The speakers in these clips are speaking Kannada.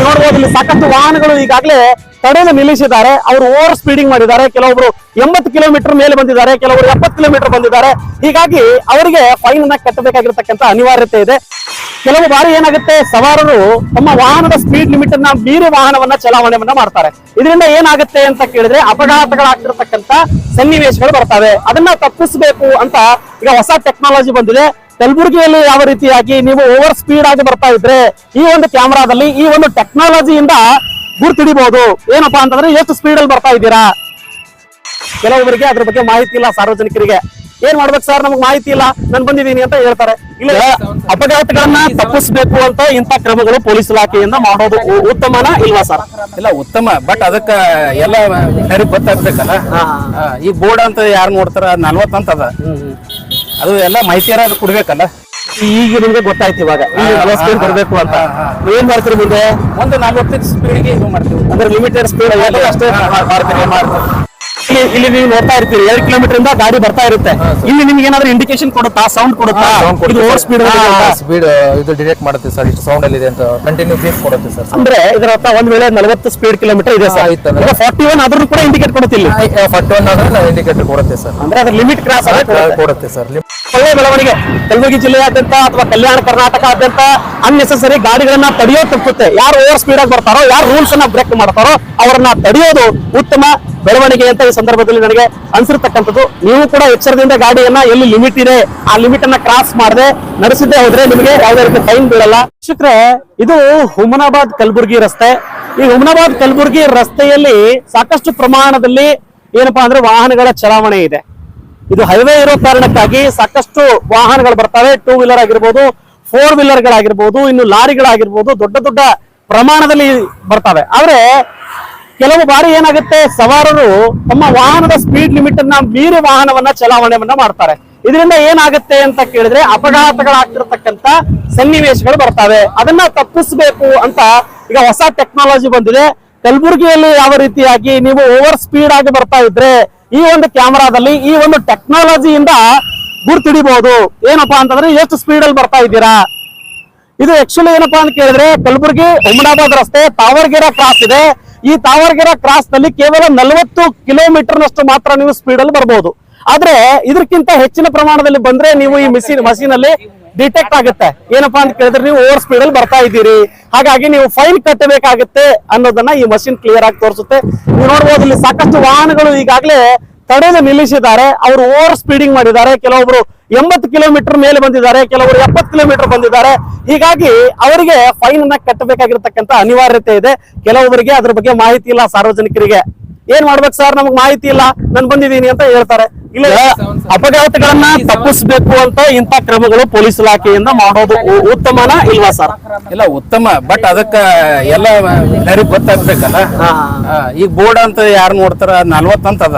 ನೀವು ನೋಡಬಹುದು ಇಲ್ಲಿ ಸಾಕಷ್ಟು ವಾಹನಗಳು ಈಗಾಗಲೇ ತಡೆದು ನಿಲ್ಲಿಸಿದ್ದಾರೆ. ಅವರು ಓವರ್ ಸ್ಪೀಡಿಂಗ್ ಮಾಡಿದ್ದಾರೆ. ಕೆಲವೊಬ್ರು ಎಂಬತ್ತು ಕಿಲೋಮೀಟರ್ ಮೇಲೆ ಬಂದಿದ್ದಾರೆ, ಕೆಲವರು ಎಪ್ಪತ್ತು ಕಿಲೋಮೀಟರ್ ಬಂದಿದ್ದಾರೆ. ಹೀಗಾಗಿ ಅವರಿಗೆ ಫೈನ್ ಅನ್ನ ಕಟ್ಟಬೇಕಾಗಿರ್ತಕ್ಕಂಥ ಅನಿವಾರ್ಯತೆ ಇದೆ. ಕೆಲವು ಬಾರಿ ಏನಾಗುತ್ತೆ, ಸವಾರರು ತಮ್ಮ ವಾಹನದ ಸ್ಪೀಡ್ ಲಿಮಿಟ್ ಅನ್ನ ಮೀರಿ ವಾಹನವನ್ನ ಚಲಾವಣೆಯನ್ನ ಮಾಡ್ತಾರೆ. ಇದರಿಂದ ಏನಾಗುತ್ತೆ ಅಂತ ಕೇಳಿದ್ರೆ ಅಪಘಾತಗಳಾಗ್ತಿರ್ತಕ್ಕಂಥ ಸನ್ನಿವೇಶಗಳು ಬರ್ತವೆ. ಅದನ್ನ ತಪ್ಪಿಸಬೇಕು ಅಂತ ಈಗ ಹೊಸ ಟೆಕ್ನಾಲಜಿ ಬಂದಿದೆ. ಕಲಬುರಗಿಯಲ್ಲಿ ಯಾವ ರೀತಿಯಾಗಿ ನೀವು ಓವರ್ ಸ್ಪೀಡ್ ಆಗಿ ಬರ್ತಾ ಇದ್ರೆ ಈ ಒಂದು ಕ್ಯಾಮ್ರಾದಲ್ಲಿ ಈ ಒಂದು ಟೆಕ್ನಾಲಜಿಯಿಂದ ಗುರ್ತಿಡಿಬಹುದು. ಏನಪ್ಪಾ ಅಂತಂದ್ರೆ ಎಷ್ಟು ಸ್ಪೀಡ್ ಅಲ್ಲಿ ಬರ್ತಾ ಇದ್ದೀರಾ? ಕೆಲವೊಬ್ಬರಿಗೆ ಅದ್ರ ಬಗ್ಗೆ ಮಾಹಿತಿ ಇಲ್ಲ ಸಾರ್ವಜನಿಕರಿಗೆ. ಏನ್ ಮಾಡ್ಬೇಕು ಸರ್ ನಮ್ಗೆ ಮಾಹಿತಿ ಇಲ್ಲ. ನಾನು ಬಂದಿದ್ದೀನಿ ಅಂತ ಹೇಳ್ತಾರೆ. ಇಲ್ಲ ಅಪಘಾತಗಳನ್ನ ತಪ್ಪಿಸಬೇಕು ಅಂತ ಇಂಥ ಕ್ರಮಗಳು ಪೊಲೀಸ್ ಇಲಾಖೆಯಿಂದ ಮಾಡೋದು ಉತ್ತಮನ ಇಲ್ವಾ ಸರ್ ಇಲ್ಲ ಉತ್ತಮ. ಬಟ್ ಅದಕ್ಕ ಎಲ್ಲ ಸರಿ ಗೊತ್ತಾಗ್ಬೇಕಲ್ಲ. ಈ ಬೋರ್ಡ್ ಅಂತ ಯಾರು ನೋಡ್ತಾರ? ನಲ್ವತ್ತಂತದ ಅಂತ ಅದ ಎಲ್ಲ ಯಾರು ಕೊಡ್ಬೇಕಲ್ಲ? ಈಗ ನಿಮ್ಗೆ ಗೊತ್ತಾಯ್ತು ಇವಾಗ. ಬರ್ಬೇಕು ಅಂತ. ಏನ್ ಮಾಡ್ತೀರಿ ಮುಂದೆ? ಒಂದು ನಲ್ವತ್ತೈದು ಸ್ಪೀಡ್ಗೆ ಇದು ಮಾಡ್ತೀವಿ. ಅಂದ್ರೆ ಲಿಮಿಟೆಡ್ ಸ್ಪೀಡ್ ಅಷ್ಟೇ ಮಾಡ್ತೀರಿ ಇಲ್ಲಿ ಇಲ್ಲಿ ನೀವು ನೋಡ್ತಾ ಇರ್ತೀರಿ. ಎರಡು ಕಿಲೋಮೀಟರ್ ಇಂದ ಗಾಡಿ ಬರ್ತಾ ಇರುತ್ತೆ. ಇಲ್ಲಿ ನಿಮ್ಗೆ ಏನಾದ್ರೂ ಇಂಡಿಕೇಶನ್ ಕೊಡುತ್ತಾ? ಸೌಂಡ್ ಕೊಡುತ್ತಾ? ಇದು ಓವರ್ ಸ್ಪೀಡ್ ಸ್ಪೀಡ್ ಇದು ಡಿಟೆಕ್ಟ್ ಮಾಡುತ್ತೆ ಸರ್. ಇಷ್ಟು ಸೌಂಡ್ ಅಲ್ಲಿ ಇದೆ ಅಂತ. ಕಂಟಿನ್ಯೂ ಬೀಪ್ ಕೊಡುತ್ತೆ ಸರ್. ಅಂದ್ರೆ ಇದರ ಅರ್ಥ ಒಂದ್ ವೇಳೆ ನಲವತ್ತು ಸ್ಪೀಡ್ ಕಿಲೋಮೀಟರ್ ಇದೆ ಸರ್. ಆಯ್ತು ಅಂದ್ರೆ. ಫಾರ್ಟಿ ಒನ್ ಆದ್ರೂ ಕೂಡ ಇಂಡಿಕೇಟ್ ಕೊಡುತ್ತಿಲ್ಲ ಫಾರ್ಟಿ ಒನ್ ಆದ್ರೆ ಇಂಡಿಕೇಟರ್ ಕೊಡುತ್ತೆ ಸರ್. ಅಂದ್ರೆ ಅದ್ರ ಲಿಮಿಟ್ ಕ್ರಾಸ್ ಕೊಡುತ್ತೆ ಸರ್. ಒಳ್ಳೆ ಬೆಳವಣಿಗೆ. ಕಲಬುರಗಿ ಜಿಲ್ಲೆಯಾದ್ಯಂತ ಅಥವಾ ಕಲ್ಯಾಣ ಕರ್ನಾಟಕದಾದ್ಯಂತ ಅನ್ನೆಸೆಸರಿ ಗಾಡಿಗಳನ್ನ ತಡೆಯೋ ತಪ್ಪುತ್ತೆ. ಯಾರು ಓವರ್ ಸ್ಪೀಡ್ ಆಗಿ ಬರ್ತಾರೋ, ಯಾರು ರೂಲ್ಸ್ ಅನ್ನ ಬ್ರೇಕ್ ಮಾಡ್ತಾರೋ, ಅವರನ್ನ ತಡೆಯೋದು ಉತ್ತಮ ಬೆಳವಣಿಗೆ ಅಂತ ಈ ಸಂದರ್ಭದಲ್ಲಿ ನನಗೆ ಅನಿಸಿರ್ತಕ್ಕಂಥದ್ದು. ನೀವು ಕೂಡ ಎಚ್ಚರದಿಂದ ಗಾಡಿಯನ್ನ ಎಲ್ಲಿ ಲಿಮಿಟ್ ಇದೆ, ಆ ಲಿಮಿಟ್ ಅನ್ನ ಕ್ರಾಸ್ ಮಾಡದೆ ನಡೆಸಿದ್ದೇ ಹೋದ್ರೆ ನಿಮಗೆ ಯಾವುದೇ ರೀತಿ ಫೈನ್ ಬೀಳಲ್ಲ. ಶುಕ್ರೆ ಇದು ಹುಮನಾಬಾದ್ ಕಲಬುರ್ಗಿ ರಸ್ತೆ. ಈ ಹುಮನಾಬಾದ್ ಕಲಬುರ್ಗಿ ರಸ್ತೆಯಲ್ಲಿ ಸಾಕಷ್ಟು ಪ್ರಮಾಣದಲ್ಲಿ ಏನಪ್ಪಾ ಅಂದ್ರೆ ವಾಹನಗಳ ಚಲಾವಣೆ ಇದೆ. ಇದು ಹೈವೇ ಇರೋ ಕಾರಣಕ್ಕಾಗಿ ಸಾಕಷ್ಟು ವಾಹನಗಳು ಬರ್ತವೆ. ಟೂ ವೀಲರ್ ಆಗಿರ್ಬೋದು ಫೋರ್ ವೀಲರ್ ಗಳಾಗಿರ್ಬೋದು ಇನ್ನು ಲಾರಿಗಳಾಗಿರ್ಬೋದು ದೊಡ್ಡ ದೊಡ್ಡ ಪ್ರಮಾಣದಲ್ಲಿ ಬರ್ತವೆ. ಆದ್ರೆ ಕೆಲವು ಬಾರಿ ಏನಾಗುತ್ತೆ, ಸವಾರರು ತಮ್ಮ ವಾಹನದ ಸ್ಪೀಡ್ ಲಿಮಿಟ್ ಅನ್ನ ಮೀರಿ ವಾಹನವನ್ನ ಚಲಾವಣೆಯನ್ನ ಮಾಡ್ತಾರೆ. ಇದರಿಂದ ಏನಾಗುತ್ತೆ ಅಂತ ಕೇಳಿದ್ರೆ ಅಪಘಾತಗಳಾಗ್ತಿರ್ತಕ್ಕಂತ ಸನ್ನಿವೇಶಗಳು ಬರ್ತವೆ. ಅದನ್ನ ತಪ್ಪಿಸಬೇಕು ಅಂತ ಈಗ ಹೊಸ ಟೆಕ್ನಾಲಜಿ ಬಂದಿದೆ. ಕಲಬುರಗಿಯಲ್ಲಿ ಯಾವ ರೀತಿಯಾಗಿ ನೀವು ಓವರ್ ಸ್ಪೀಡ್ ಆಗಿ ಬರ್ತಾ ಇದ್ರೆ ಈ ಒಂದು ಕ್ಯಾಮರಾದಲ್ಲಿ ಈ ಒಂದು ಟೆಕ್ನಾಲಜಿಯಿಂದ ಗುರ್ತಿಡಿಬಹುದು. ಏನಪ್ಪಾ ಅಂತಂದ್ರೆ ಎಷ್ಟು ಸ್ಪೀಡ್ ಅಲ್ಲಿ ಬರ್ತಾ ಇದ್ದೀರಾ? ಇದು ಆಕ್ಚುಲಿ ಏನಪ್ಪಾ ಅಂತ ಕೇಳಿದ್ರೆ ಕಲಬುರಗಿ ಹುಮನಾಬಾದ್ ರಸ್ತೆ ತಾವರ್ಗೆರೆ ಕ್ರಾಸ್ ಇದೆ. ಈ ತಾವರ್ಗೆರೆ ಕ್ರಾಸ್ನಲ್ಲಿ ಕೇವಲ ನಲವತ್ತು ಕಿಲೋಮೀಟರ್ ನಷ್ಟು ಮಾತ್ರ ನೀವು ಸ್ಪೀಡ್ ಅಲ್ಲಿ ಬರಬಹುದು ಆದ್ರೆ ಇದಕ್ಕಿಂತ ಹೆಚ್ಚಿನ ಪ್ರಮಾಣದಲ್ಲಿ ಬಂದ್ರೆ ನೀವು ಈ ಮಿಷಿನ್ ಮಷೀನ್ ಡಿಟೆಕ್ಟ್ ಆಗುತ್ತೆ. ಏನಪ್ಪಾ ಅಂತ ಕೇಳಿದ್ರೆ ನೀವು ಓವರ್ ಸ್ಪೀಡ್ ಅಲ್ಲಿ ಬರ್ತಾ ಇದ್ದೀರಿ. ಹಾಗಾಗಿ ನೀವು ಫೈನ್ ಕಟ್ಟಬೇಕಾಗುತ್ತೆ ಅನ್ನೋದನ್ನ ಈ ಮಷಿನ್ ಕ್ಲಿಯರ್ ಆಗಿ ತೋರಿಸುತ್ತೆ. ನೀವು ನೋಡ್ಬೋದು ಇಲ್ಲಿ ಸಾಕಷ್ಟು ವಾಹನಗಳು ಈಗಾಗಲೇ ತಡೆದು ನಿಲ್ಲಿಸಿದ್ದಾರೆ. ಅವರು ಓವರ್ ಸ್ಪೀಡಿಂಗ್ ಮಾಡಿದ್ದಾರೆ. ಕೆಲವೊಬ್ರು ಎಂಬತ್ತು ಕಿಲೋಮೀಟರ್ ಮೇಲೆ ಬಂದಿದ್ದಾರೆ, ಕೆಲವರು ಎಪ್ಪತ್ತು ಕಿಲೋಮೀಟರ್ ಬಂದಿದ್ದಾರೆ. ಹೀಗಾಗಿ ಅವರಿಗೆ ಫೈನ್ ಅನ್ನ ಕಟ್ಟಬೇಕಾಗಿರತಕ್ಕಂತ ಅನಿವಾರ್ಯತೆ ಇದೆ. ಕೆಲವೊಬ್ಬರಿಗೆ ಅದ್ರ ಬಗ್ಗೆ ಮಾಹಿತಿ ಇಲ್ಲ ಸಾರ್ವಜನಿಕರಿಗೆ. ಏನ್ ಮಾಡ್ಬೇಕು ಸರ್ ನಮಗ್ ಮಾಹಿತಿ ಇಲ್ಲ. ನಾನು ಬಂದಿದ್ದೀನಿ ಅಂತ ಹೇಳ್ತಾರೆ. ಅಪಘಾತಗಳನ್ನ ತಪ್ಪಿಸಬೇಕು ಅಂತ ಇಂತ ಕ್ರಮಗಳು ಪೊಲೀಸ್ ಇಲಾಖೆಯಿಂದ ಮಾಡೋದು ಉ- ಉತ್ತಮನ ಇಲ್ವಾ ಸರ್? ಇಲ್ಲ ಉತ್ತಮ. ಬಟ್ ಅದಕ್ಕ ಎಲ್ಲ ಯಾರಿಗ ಗೊತ್ತಾಗ್ಬೇಕಲ್ಲ? ಈಗ ಈ ಬೋರ್ಡ್ ಅಂತ ಯಾರು ನೋಡ್ತಾರ? ನಲ್ವತ್ತು ಅಂತ ಅದ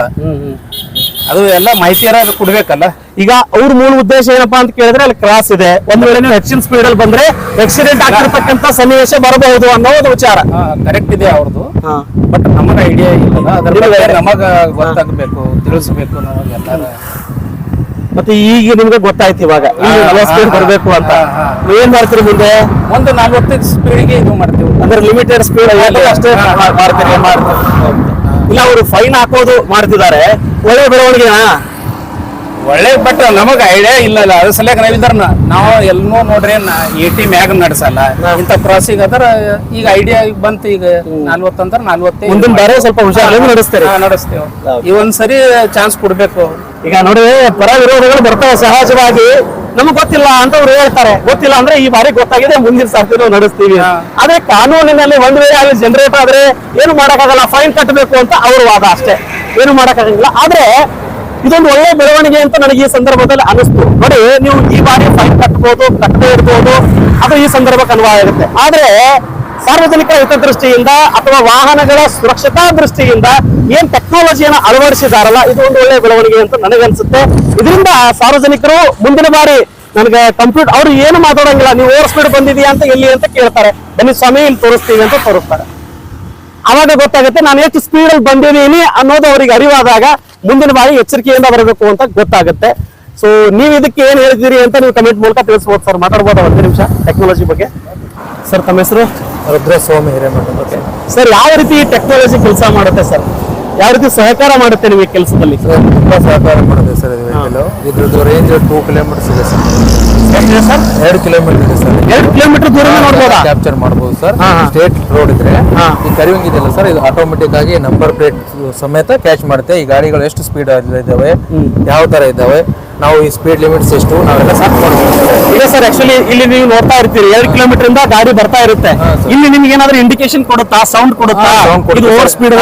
ಅದು ಎಲ್ಲ ಮಾಹಿತಿ ಯಾರು ಕೊಡ್ಬೇಕಲ್ಲ? ಈಗ ಅವ್ರ ಮೂಲ ಉದ್ದೇಶ ಏನಪ್ಪಾ ಅಂತ ಕೇಳಿದ್ರೆ ಅಲ್ಲಿ ಕ್ರಾಸ್ ಇದೆ. ಒಂದ್ ವೇಳೆ ನೀವು ಹೆಚ್ಚಿನ ಸ್ಪೀಡ್ ಅಲ್ಲಿ ಬಂದ್ರೆ ಆಕ್ಸಿಡೆಂಟ್ ಆಗಿರ್ತಕ್ಕಂತ ಸನ್ನಿವೇಶ ಬರಬಹುದು ಅನ್ನೋದು ವಿಚಾರ. ಕರೆಕ್ಟ್ ಇದೆ ಅವ್ರದ್ದು ಬಟ್ ನಮಗ ಐಡಿಯಾ ಇಲ್ಲ ಅದ್ರ ನಮಗ ಗೊತ್ತಾಗಬೇಕು ತಿಳಿಸ್ಬೇಕು ನಮಗೆಲ್ಲ ಮತ್ತೆ ಈಗ ನಿಮ್ಗೆ ಗೊತ್ತಾಯ್ತು ಇವಾಗ. ಸ್ಪೀಡ್ ಬರಬೇಕು ಅಂತ. ಏನ್ ಮಾಡ್ತೀರಿ ಮುಂದೆ? ಒಂದು ನಲ್ವತ್ತು ಸ್ಪೀಡ್ಗೆ ಇದು ಮಾಡ್ತೀವಿ. ಅಂದ್ರೆ ಲಿಮಿಟೆಡ್ ಸ್ಪೀಡ್ ಅಷ್ಟೇ ಮಾಡ್ತೀರಿ ಇಲ್ಲ ಅವರು ಫೈನ್ ಹಾಕೋದು ಮಾಡ್ತಿದ್ದಾರೆ. ಒಳ್ಳೆ ಬೆಳವಣಿಗೆನಾ? ಒಳ್ಳೆ ಬಟ್ ನಮಗ ಐಡಿಯಾ ಇಲ್ಲಲ್ಲ. ಅದ್ರ ಸಲಕ ನಾವಿದ್ರ ನಾವು ಎಲ್ಲೂ ನೋಡ್ರಿ ಎ ಟಿ ಮ್ಯಾಗ ನಡ್ಸಲ್ಲ. ಇಂಥ ಕ್ರಾಸಿಂಗ್ ಅದರ ಈಗ ಐಡಿಯಾ ಬಂತು ಈಗ ನಲ್ವತ್ತು ಅಂದ್ರೆ ನಲ್ವತ್ತೇ ಮುಂದಿನ ಬಾರಿ ಸ್ವಲ್ಪ ಹುಷಾರಲ್ಲಿ ನಡೆಸ್ತೇವೆ. ನಡೆಸ್ತೇವೆ ಈ ಒಂದ್ ಸರಿ ಚಾನ್ಸ್ ಕೊಡ್ಬೇಕು. ಈಗ ನೋಡಿ ಪರ ವಿರೋಧಗಳು ಬರ್ತಾವೆ ಸಹಜವಾಗಿ. ನಮಗ್ ಗೊತ್ತಿಲ್ಲ ಅಂತ ಅವ್ರು ಹೇಳ್ತಾರೆ. ಗೊತ್ತಿಲ್ಲ ಅಂದ್ರೆ ಈ ಬಾರಿ ಗೊತ್ತಾಗಿದೆ ಮುಂದಿನ ಸರ್ತಿ ನಾವು ನಡೆಸ್ತೀವಿ. ಆದ್ರೆ ಕಾನೂನಿನಲ್ಲಿ ಒಂದ್ ವೇಳೆ ಅಲ್ಲಿ ಜನರೇಟ್ ಆದ್ರೆ ಏನು ಮಾಡಕ್ಕಾಗಲ್ಲ? ಫೈನ್ ಕಟ್ಟಬೇಕು ಅಂತ ಅವ್ರ ವಾದ ಅಷ್ಟೇ. ಏನು ಮಾಡಕ್ಕಾಗಂಗಿಲ್ಲ. ಆದ್ರೆ ಇದೊಂದು ಒಳ್ಳೆ ಬೆಳವಣಿಗೆ ಅಂತ ನನಗೆ ಈ ಸಂದರ್ಭದಲ್ಲಿ ಅನಿಸ್ತು ನೋಡಿ, ನೀವು ಈ ಬಾರಿ ಫೈನ್ ಕಟ್ಬೋದು ಕಟ್ಟದೇ ಇರ್ಬೋದು ಅದು ಈ ಸಂದರ್ಭಕ್ಕೆ ಅನ್ವಯ ಆಗುತ್ತೆ. ಆದ್ರೆ ಸಾರ್ವಜನಿಕರ ಹಿತದೃಷ್ಟಿಯಿಂದ ಅಥವಾ ವಾಹನಗಳ ಸುರಕ್ಷತಾ ದೃಷ್ಟಿಯಿಂದ ಏನ್ ಟೆಕ್ನಾಲಜಿಯನ್ನು ಅಳವಡಿಸಿದಾರಲ್ಲ, ಇದು ಒಂದು ಒಳ್ಳೆ ಬೆಳವಣಿಗೆ ಅಂತ ನನಗನ್ಸುತ್ತೆ ಇದರಿಂದ ಸಾರ್ವಜನಿಕರು ಮುಂದಿನ ಬಾರಿ ನನಗೆ ಕಂಪ್ಯೂಟರ್ ಅವ್ರು ಏನು ಮಾತಾಡಂಗಿಲ್ಲ, ನೀವು ಓವರ್ ಸ್ಪೀಡ್ ಬಂದಿದೆಯಾ ಅಂತ ಎಲ್ಲಿ ಅಂತ ಕೇಳ್ತಾರೆ. ಬನ್ನಿ ಸ್ವಾಮಿ, ಇಲ್ಲಿ ತೋರಿಸ್ತೀವಿ ಅಂತ ತೋರಿಸ್ತಾರೆ. ಅವಾಗ ಗೊತ್ತಾಗುತ್ತೆ, ನಾನು ಎಷ್ಟು ಸ್ಪೀಡಲ್ಲಿ ಬಂದಿದ್ದೀನಿ ಅನ್ನೋದು ಅವರಿಗೆ ಅರಿವಾದಾಗ ಮುಂದಿನ ಬಾರಿ ಎಚ್ಚರಿಕೆಯಿಂದ ಬರಬೇಕು ಅಂತ ಗೊತ್ತಾಗುತ್ತೆ. ಸೊ ನೀವು ಇದಕ್ಕೆ ಏನ್ ಹೇಳ್ತೀರಿ ಅಂತ ನೀವು ಕಮೆಂಟ್ ಮೂಲಕ ತಿಳಿಸ್ಬೋದು ಸರ್. ಮಾತಾಡ್ಬೋದ ಒಂದು ನಿಮಿಷ. ಟೆಕ್ನಾಲಜಿ ಬಗ್ಗೆ. ಸರ್ ತಮ್ಮ ಹೆಸರು? ರುದ್ರ ಸ್ವಾಮಿ ಹಿರೇಮಠ ಸರ್ ಯಾವ ರೀತಿ ಟೆಕ್ನಾಲಜಿ ಕೆಲಸ ಮಾಡುತ್ತೆ ಸರ್? ಯಾವ ರೀತಿ ಸಹಕಾರ ಮಾಡುತ್ತೆ ನಿಮಗೆ ಕೆಲಸದಲ್ಲಿ? ಸರ್ ತುಂಬಾ ಸಹಕಾರ ಮಾಡುತ್ತೆ ಸರ್ ಇದು ವೆಹಿಕಲ್ ಇದ್ರದ್ದು ರೇಂಜ್ ಟೂ ಕಿಲೋಮೀಟರ್ಸ್ ಇದೆ ಸರ್. ಸರ್? ಎರಡು ಕಿಲೋಮೀಟರ್ ಇದೆ ಸರ್. ಎರಡು ಕಿಲೋಮೀಟರ್ ದೂರ ನೋಡ್ಬೋದಾ? ಕ್ಯಾಪ್ಚರ್ ಮಾಡಬಹುದು ಸರ್. ಸ್ಟೇಟ್ ರೋಡ್ ಇದ್ರೆ. ಈ ಕರಿವಿಂಗ್ ಇದೆಯಲ್ಲ ಸರ್ ಇದು ಆಟೋಮೆಟಿಕ್ ಆಗಿ ನಂಬರ್ ಪ್ಲೇಟ್ ಸಮೇತ ಕ್ಯಾಚ್ ಮಾಡುತ್ತೆ. ಈ ಗಾಡಿಗಳು ಎಷ್ಟು ಸ್ಪೀಡ್ ಇದಾವೆ ಯಾವ ತರ ಇದಾವೆ ನಾವು ಈ ಸ್ಪೀಡ್ ಲಿಮಿಟ್ಸ್ ಎಷ್ಟು ನಾವೆಲ್ಲ ಮಾಡ್ತೀವಿ. ಇಲ್ಲ ಸರ್ ಆಕ್ಚುಲಿ ಇಲ್ಲಿ ನೀವು ನೋಡ್ತಾ ಇರ್ತೀರಿ ಎರಡು ಕಿಲೋಮೀಟರ್ ಇಂದ ಗಾಡಿ ಬರ್ತಾ ಇರುತ್ತೆ. ಇಲ್ಲಿ ನಿಮ್ಗೆ ಏನಾದ್ರೂ ಇಂಡಿಕೇಶನ್ ಕೊಡುತ್ತಾ ಸೌಂಡ್ ಕೊಡುತ್ತಾ? ಇದು ಓವರ್ ಸ್ಪೀಡ್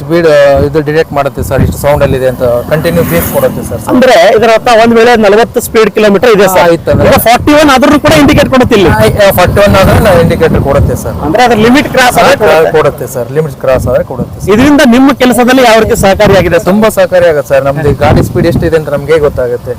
ಸ್ಪೀಡ್ ಇದು ಡಿಟೆಕ್ಟ್ ಮಾಡುತ್ತೆ ಸರ್ ಇಷ್ಟು ಸೌಂಡ್ ಅಲ್ಲಿ ಇದೆ ಅಂತ. ಕಂಟಿನ್ಯೂ ಬೀಫ್ ಕೊಡುತ್ತೆ ಸರ್ ಅಂದ್ರೆ ಇದರ ಅರ್ಥ ಒಂದ್ ವೇಳೆ ನಲವತ್ತು ಸ್ಪೀಡ್ ಕಿಲೋಮೀಟರ್ ಇದೆ ಸರ್. ಈಗ ಫಾರ್ಟಿ ಒನ್ ಆದ್ರೂ ಕೂಡ ಇಂಡಿಕೇಟ್ ಕೊಡುತ್ತೆ ಇಲ್ಲಿ. ಫಾರ್ಟಿ ಒನ್ ಆದ್ರೆ ನಾವು ಇಂಡಿಕೇಟರ್ ಕೊಡುತ್ತೆ ಸರ್. ಅಂದ್ರೆ ಅದ್ರ ಲಿಮಿಟ್ ಕ್ರಾಸ್ ಕೊಡುತ್ತೆ. ಸರ್ ಲಿಮಿಟ್ ಕ್ರಾಸ್ ಆದ್ರೆ ಕೊಡುತ್ತೆ. ಇದರಿಂದ ನಿಮ್ಮ ಕೆಲಸದಲ್ಲಿ ಯಾವ ರೀತಿ ಸಹಕಾರಿಯಾಗಿದೆ ತುಂಬಾ ಸಹಕಾರಿ ಆಗುತ್ತೆ ಸರ್ ನಮ್ದು ಗಾಡಿ ಸ್ಪೀಡ್ ಎಷ್ಟಿದೆ ಅಂತ ನಮ್ಗೆ ಗೊತ್ತಾಗುತ್ತೆ.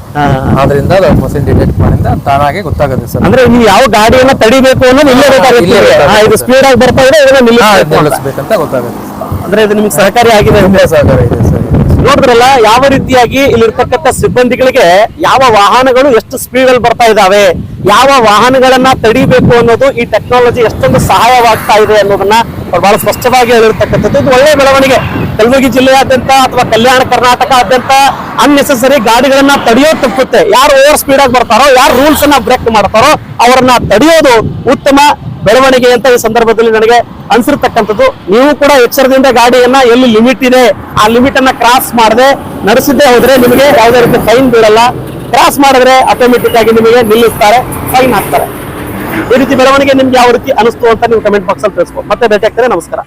ಆದ್ರಿಂದ ಮಷಿನ್ ಡಿಟೆಕ್ಟ್ ಮಾಡಿಂದ ತಾನಾಗೆ ಗೊತ್ತಾಗುತ್ತೆ ಸರ್. ಅಂದ್ರೆ ನೀವು ಯಾವ ಗಾಡಿಯನ್ನ ತಡಿಬೇಕು ಅನ್ನೋದು ಇಲ್ಲೇ ಇಲ್ಲೇ ಇದು ಸ್ಪೀಡ್ ಆಗಿ ಬರ್ತಾ ಇದೆ ಇದನ್ನ ನಿಲ್ಲಿಸಬೇಕಂತ. ಗೊತ್ತಾಗುತ್ತೆ ಅಂದ್ರೆ ಇದು ನಿಮ್ಗೆ ಸಹಕಾರಿ ಆಗಿದೆ. ಸಹಕಾರ ಇದೆ ಸರ್. ನೋಡಿದ್ರಲ್ಲ ಯಾವ ರೀತಿಯಾಗಿ ಇಲ್ಲಿರ್ತಕ್ಕಂಥ ಸಿಬ್ಬಂದಿಗಳಿಗೆ ಯಾವ ವಾಹನಗಳು ಎಷ್ಟು ಸ್ಪೀಡ್ ಅಲ್ಲಿ ಬರ್ತಾ ಇದಾವೆ ಯಾವ ವಾಹನಗಳನ್ನ ತಡಿಬೇಕು ಅನ್ನೋದು ಈ ಟೆಕ್ನಾಲಜಿ ಎಷ್ಟೊಂದು ಸಹಾಯವಾಗ್ತಾ ಇದೆ ಅನ್ನೋದನ್ನ ಅವ್ರು ಬಹಳ ಸ್ಪಷ್ಟವಾಗಿ ಹೇಳಿರ್ತಕ್ಕಂಥದ್ದು. ಇದು ಒಳ್ಳೆಯ ಬೆಳವಣಿಗೆ. ಕಲಬುರಗಿ ಜಿಲ್ಲೆಯಾದ್ಯಂತ ಅಥವಾ ಕಲ್ಯಾಣ ಕರ್ನಾಟಕದಾದ್ಯಂತ ಅನ್ನೆಸೆಸರಿ ಗಾಡಿಗಳನ್ನ ತಡೆಯೋದು ತಪ್ಪುತ್ತೆ. ಯಾರು ಓವರ್ ಸ್ಪೀಡ್ ಆಗಿ ಬರ್ತಾರೋ, ಯಾರು ರೂಲ್ಸ್ ಅನ್ನ ಬ್ರೇಕ್ ಮಾಡ್ತಾರೋ, ಅವರನ್ನ ತಡೆಯೋದು ಉತ್ತಮ ಬೆಳವಣಿಗೆ ಅಂತ ಈ ಸಂದರ್ಭದಲ್ಲಿ ನನಗೆ ಅನ್ಸಿರ್ತಕ್ಕಂಥದ್ದು. ನೀವು ಕೂಡ ಎಚ್ಚರದಿಂದ ಗಾಡಿಯನ್ನ ಎಲ್ಲಿ ಲಿಮಿಟ್ ಇದೆ, ಆ ಲಿಮಿಟ್ ಅನ್ನ ಕ್ರಾಸ್ ಮಾಡದೆ ನಡೆಸಿದ್ದೇ ಹೋದ್ರೆ ನಿಮಗೆ ಯಾವುದೇ ರೀತಿ ಫೈನ್ ಬೀಳಲ್ಲ. ಕ್ರಾಸ್ ಮಾಡಿದ್ರೆ ಆಟೋಮೆಟಿಕ್ ಆಗಿ ನಿಮಗೆ ನಿಲ್ಲಿಸ್ತಾರೆ ಫೈನ್ ಹಾಕ್ತಾರೆ ಈ ರೀತಿ ಬೆಳವಣಿಗೆ ನಿಮ್ಗೆ ಯಾವ ರೀತಿ ಅನಿಸ್ತು ಅಂತ ನೀವು ಕಮೆಂಟ್ ಬಾಕ್ಸ್ ಅಲ್ಲಿ ತಿಳಿಸ್ಬೋದು. ಮತ್ತೆ ಭೇಟಿ ಆಗ್ತಾರೆ ನಮಸ್ಕಾರ.